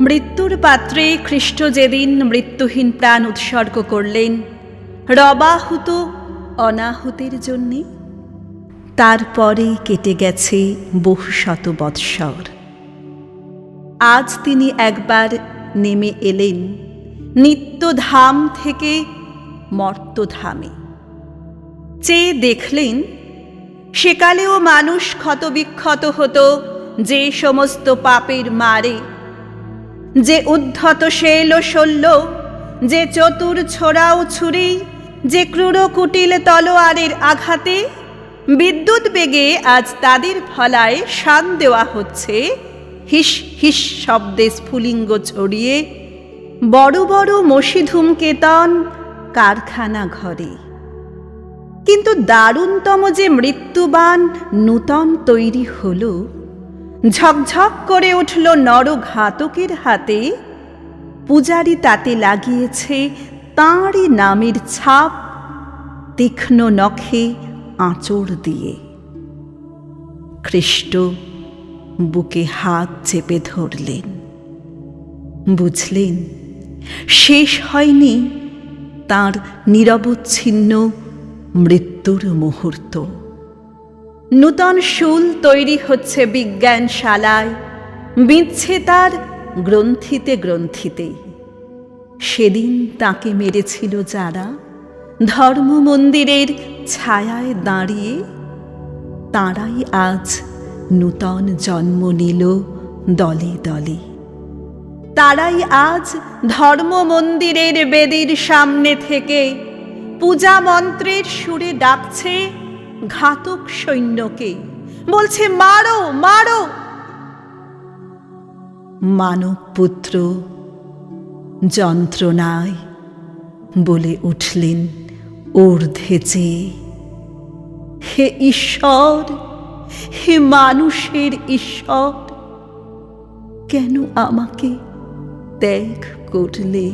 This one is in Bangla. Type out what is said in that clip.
মৃত্যুর পাত্রে খ্রিস্ট যেদিন মৃত্যুহীন প্রাণ উৎসর্গ করলেন, রবাহুত অনাহুতের জন্যে। তারপরে কেটে গেছে বহু শত বৎসর। আজ তিনি একবার নেমে এলেন, নিত্যধাম থেকে মর্তধামে। চেয়ে দেখলেন, সেকালেও মানুষ ক্ষতবিক্ষত হতো যে সমস্ত পাপের মারে যে উদ্ধত শৈল শল্য, যে চতুর ছোড়াও ছুরি, যে ক্রূর কুটিল তলোয়ারের আঘাতে, বিদ্যুৎ বেগে আজ তাদের ফলায় শান দেওয়া হচ্ছে। হিস হিস শব্দে স্ফুলিঙ্গ ছড়িয়ে বড় বড় মসি ধূমকেতন কারখানা ঘরে। কিন্তু দারুণতম যে মৃত্যুবান নূতন তৈরি হলো ঝকঝক করে উঠল নরঘাতকের হাতে। পূজারি তাতে লাগিয়েছে তাঁরই নামের ছাপ তীক্ষ্ণ নখে আঁচড় দিয়ে। খ্রিস্ট বুকে হাত চেপে ধরলেন। বুঝলেন, শেষ হয়নি তার নিরবচ্ছিন্ন মৃত্যুর মুহূর্ত। নূতন শুল তৈরি হচ্ছে বিজ্ঞানশালায় বিঁধছে তার গ্রন্থিতে গ্রন্থিতে। সেদিন তাকে মেরেছিল যারা ধর্ম মন্দিরের ছায়ায় দাঁড়িয়ে, তাঁরাই আজ নূতন জন্ম নিল দলে দলে। তারাই আজ ধর্ম মন্দিরের বেদির সামনে থেকে পূজা মন্ত্রের সুরে ডাকছে ঘাতক সৈন্যকে বলছে, মারো মারো। মানব পুত্র যন্ত্রণায় বলে উঠলেন ঊর্ধ্বে চেয়ে হে ঈশ্বর, হে মানুষের ঈশ্বর, কেন আমাকে ত্যাগ করলে?